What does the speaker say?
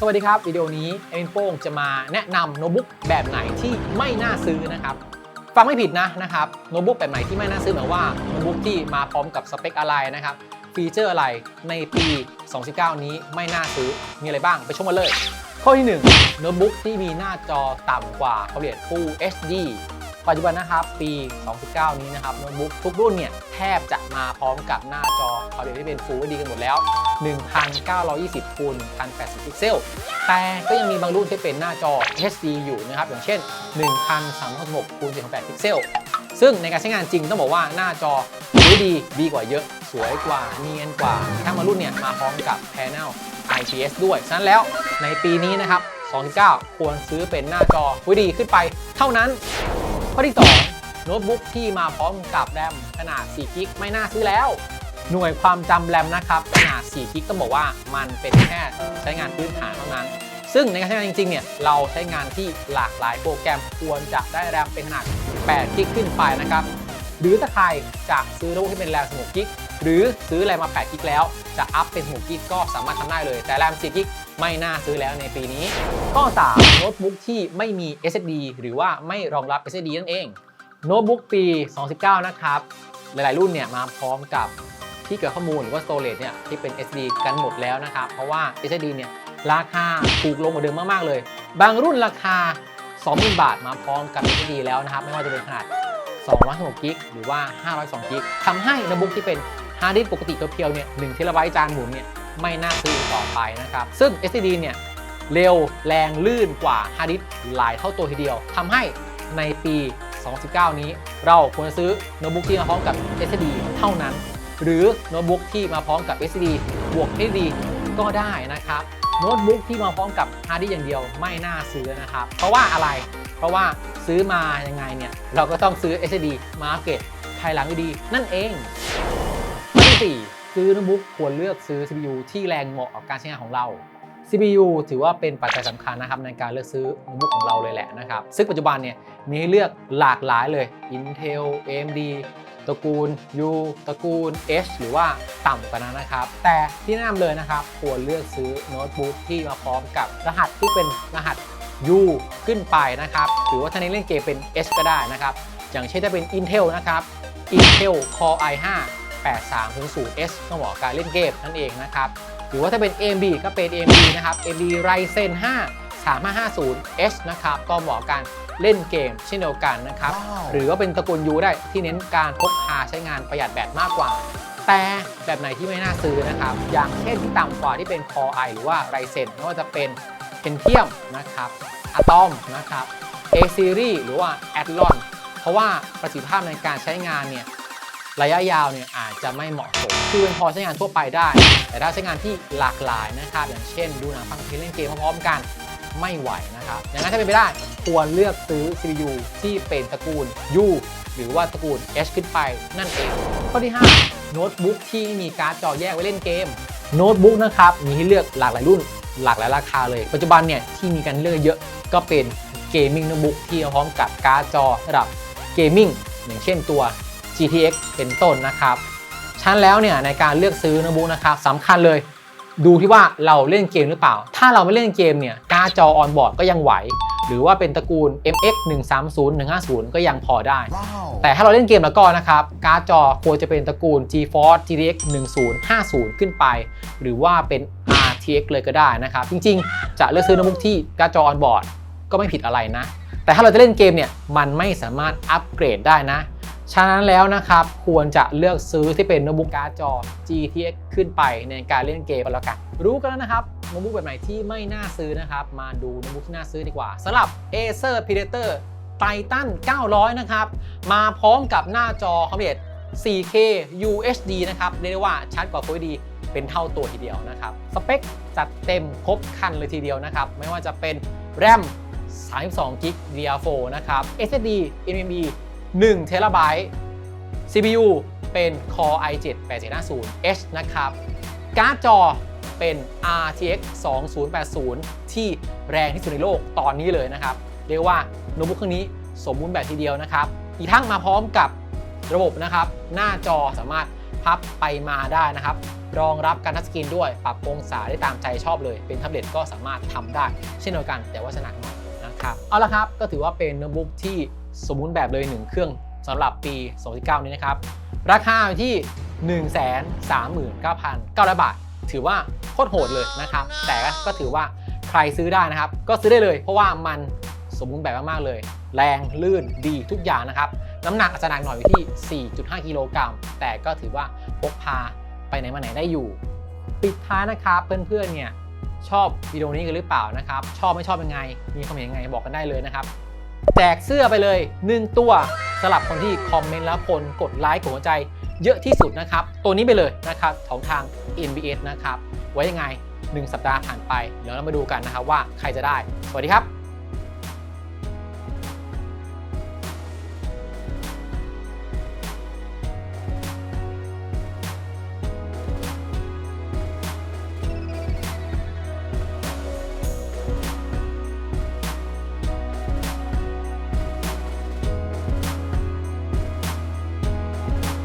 สวัสดีครับ วิดีโอนี้เอ็มโป้งจะมาแนะนำโน้ตบุ๊กแบบไหนที่ไม่น่าซื้อนะครับฟังไม่ผิดนะนะครับโน้ตบุ๊กแบบไหนที่ไม่น่าซื้อหมายว่าโน้ตบุ๊กที่มาพร้อมกับสเปคอะไรนะครับฟีเจอร์อะไรในปี 2019 นี้ไม่น่าซื้อมีอะไรบ้างไปชมกันเลย ข้อที่1โน้ตบุ๊กที่มีหน้าจอต่ำกว่าความละเอียด Full HD ปัจจุบันนะครับปี 2019 นี้นะครับโน้ตบุ๊กทุกรุ่นเนี่ยแทบจะมาพร้อมกับหน้าจอควาเอียดที่เป็น Full HD กันหมดแล้ว 1920คูณ1080 พิกเซล แต่ก็ยังมีบางรุ่นที่เป็นหน้าจอ HD อยู่นะครับ อย่างเ6 1366คูณ768พิกเซล ซึ่งในการใช้งานจริงต้องบอกว่าหน้าจอ HD ดีกว่าเยอะ สวยกว่า เนียนกว่า ทั้งบางรุ่นเนี่ยมาพร้อมกับ Panel IPS ด้วย ฉะนั้นแล้วในปีนี้นะครับ 2019 ควรซื้อเป็นหน้าจอ HD ขึ้นไปเท่านั้น ข้อที่ 2 โน้ตบุ๊กที่มาพร้อมกับแรมขนาด4กิกไม่น่าซื้อแล้ว หน่วยความจำแรมนะครับขนาด4กิกต้องบอกว่ามันเป็นแค่ใช้งานพื้นฐานเท่านั้น ซึ่งในการใช้งานจริงๆเนี่ยเราใช้งานที่หลากหลายโปรแกรมควรจะได้แรมเป็นขนาด8กิกขึ้นไปนะครับหรือถ้าใครจะซื้อโน้ตบุ๊กที่เป็นแรม16กิกหรือซื้อแรมมา8กิกแล้วจะอัพเป็น6กิกก็สามารถทำได้เลยแต่แรม4กิก ไม่น่าซื้อแล้วในปีนี้ ข้อ 3 โน้ตบุ๊กที่ไม่มี SSD หรือว่าไม่รองรับ SSD นั่นเอง โน้ตบุ๊กปี 2019 นะครับ หลาย ๆ รุ่นเนี่ยมาพร้อมกับที่เกิดข้อมูลหรือว่า storage เนี่ยที่เป็น SSD กันหมดแล้วนะครับ เพราะว่า SSD เนี่ยราคาถูกลงกว่าเดิมมาก ๆ เลย บางรุ่นราคา 20,000 บาทมาพร้อมกับ SSD แล้วนะครับ ไม่ว่าจะเป็นขนาด256กิกหรือว่า512กิกทำให้โน้ตบุ๊กที่เป็นฮาร์ดดิสก์ปกติเพียวๆเนี่ย1เทราไบต์จานหมุนเนี่ย ไม่น่าซื้อต่อไปนะครับ ซึ่ง SSD เนี่ยเร็วแรงลื่นกว่าฮาร์ดดิสก์หลายเท่าตัวทีเดียวทำให้ในปี 2019 นี้ เราควรซื้อโน้ตบุ๊กที่มาพร้อมกับ SSD เท่านั้น หรือโน้ตบุ๊กที่มาพร้อมกับ SSD บวก SSD ก็ได้นะครับโน้ตบุ๊กที่มาพร้อมกับฮาร์ดดิสก์อย่างเดียวไม่น่าซื้อนะครับ เพราะว่าอะไรเพราะว่าซื้อมายังไงเนี่ย เราก็ต้องซื้อ SSD มาเกรดภายหลังดีนั่นเองข้อที่4 ซื้อโน้ตบุ๊กควรเลือกซื้อ CPU ที่แรงเหมาะกับการใช้งานของเรา CPU ถือว่าเป็นปัจจัยสำคัญนะครับในการเลือกซื้อโน้ตบุ๊กของเราเลยแหละนะครับ ซึ่งปัจจุบันเนี่ยมีให้เลือกหลากหลายเลย Intel AMD ตระกูล U ตระกูล H หรือว่าต่ำกว่านั้นนะครับ แต่ที่แนะนำเลยนะครับ ควรเลือกซื้อโน้ตบุ๊กที่มาพร้อมกับรหัสที่เป็นรหัส U ขึ้นไปนะครับ หรือว่าถ้าในเล่นเกมเป็น H ก็ได้นะครับ อย่างเช่นถ้าเป็น Intel นะครับ Intel Core i5 8300H ต้องบอกการเล่นเกมนั่นเองนะครับ หรือว่าถ้าเป็น AMD ก็เป็น AMD นะครับ AMD Ryzen 5 3550H นะครับก็เหมาะกับการเล่นเกมเช่นเดียวกันนะครับ หรือว่าเป็นตระกูล U ได้ที่เน้นการพกพาใช้งานประหยัดแบตมากกว่า แต่แบบไหนที่ไม่น่าซื้อนะครับ อย่างเช่นที่ต่ำกว่าที่เป็น Core i หรือว่า Ryzen ไม่ว่าจะเป็น Pentium นะครับ Atom นะครับ A Series หรือว่า Athlon เพราะว่าประสิทธิภาพในการใช้งานเนี่ย ระยะยาวเนี่ยอาจจะไม่เหมาะสม คือเป็นพอใช้งานทั่วไปได้ แต่ถ้าใช้งานที่หลากหลายนะครับอย่างเช่น ดูหนังฟังเพลงเล่นเกมพร้อมๆกันไม่ไหวนะครับอย่างนั้นถ้าเป็นไปได้ควรเลือกซื้อ CPU ที่เป็นตระกูล U หรือว่าตระกูล H ขึ้นไปนั่นเอง ข้อที่ 5 โน้ตบุ๊กที่มีการ์ดจอแยกไว้เล่นเกม โน้ตบุ๊กนะครับมีให้เลือกหลากหลายรุ่น หลากหลายราคาเลย ปัจจุบันเนี่ยที่มีการเลือกเยอะก็เป็นเกมมิ่งโน้ตบุ๊กที่มาพร้อมกับการ์ดจอระดับเกมมิ่งอย่างเช่นตัว GTX เป็นต้นนะครับฉะนั้นแล้วเนี่ยในการเลือกซื้อโน้ตบุ๊กนะครับสำคัญเลย ดูที่ว่าเราเล่นเกมหรือเปล่า ถ้าเราไม่เล่นเกมเนี่ยการ์ดจอออนบอร์ดก็ยังไหว หรือว่าเป็นตระกูล MX 130 150 ก็ยังพอได้แต่ถ้าเราเล่นเกมแล้วก็นะครับการ์ดจอควรจะเป็นตระกูล GeForce GTX 1050 ขึ้นไป หรือว่าเป็น RTX เลยก็ได้นะครับจริงๆ จะเลือกซื้อโน้ตบุ๊กที่การ์ดจอออนบอร์ดก็ไม่ผิดอะไรนะ แต่ถ้าเราจะเล่นเกมเนี่ยมันไม่สามารถอัปเกรดได้นะ ฉะนั้นแล้วนะครับควรจะเลือกซื้อที่เป็นโน้ตบุ๊กการ์ดจอ GTX ขึ้นไปในการเล่นเกมก็แล้วกัน รู้กันแล้วนะครับโน้ตบุ๊กแบบไหนที่ไม่น่าซื้อนะครับ มาดูโน้ตบุ๊กที่น่าซื้อดีกว่าสำหรับ Acer Predator Titan 900 นะครับ มาพร้อมกับหน้าจอความละเอียด 4K UHD นะครับ เรียกได้ว่าชัดกว่า Full HD เป็นเท่าตัวทีเดียวนะครับ สเปคจัดเต็มครบครันเลยทีเดียวนะครับ ไม่ว่าจะเป็น RAM 32 GB DDR4 นะครับ SSD NVMe 1 TB CPU เป็น Core i7 8750H นะครับ การ์ดจอเป็น RTX 2080 ที่แรงที่สุดในโลกตอนนี้เลยนะครับ เรียกว่าโน้ตบุ๊กเครื่องนี้สมบูรณ์แบบทีเดียวนะครับ อีกทั้งมาพร้อมกับระบบนะครับ หน้าจอสามารถพับไปมาได้นะครับ รองรับการทัชสกรีนด้วย ปรับองศาได้ตามใจชอบเลย เป็นแท็บเล็ตก็สามารถทำได้ เช่นเดียวกันแต่ว่าจะหนักหน่อยนะครับ เอาละครับ ก็ถือว่าเป็นโน้ตบุ๊กที่ สมบูรณ์แบบเลย 1 เครื่องสำหรับปี 2019 นี้นะครับ ราคาอยู่ที่ 139,900 บาท ถือว่าโคตรโหดเลยนะครับ แต่ก็ถือว่าใครซื้อได้นะครับ ก็ซื้อได้เลย เพราะว่ามันสมบูรณ์แบบมากๆเลย แรงลื่นดีทุกอย่างนะครับ น้ำหนักอาจจะหนักหน่อยอยู่ที่ 4.5 กิโลกรัม แต่ก็ถือว่าพกพาไปไหนมาไหนได้อยู่ ปิดท้ายนะครับเพื่อนๆเนี่ยชอบวิดีโอนี้กันหรือเปล่านะครับ ชอบไม่ชอบยังไง มีความเห็นยังไงบอกกันได้เลยนะครับ แจกเสื้อไปเลย 1 ตัวสลับคนที่คอมเมนต์แล้วคนกดไลค์กดหัวใจเยอะที่สุดนะครับ ตัวนี้ไปเลยนะครับของทาง NBS นะครับ ไว้ยังไง 1 สัปดาห์ผ่านไป เดี๋ยวเรามาดูกันนะครับว่าใครจะได้ สวัสดีครับ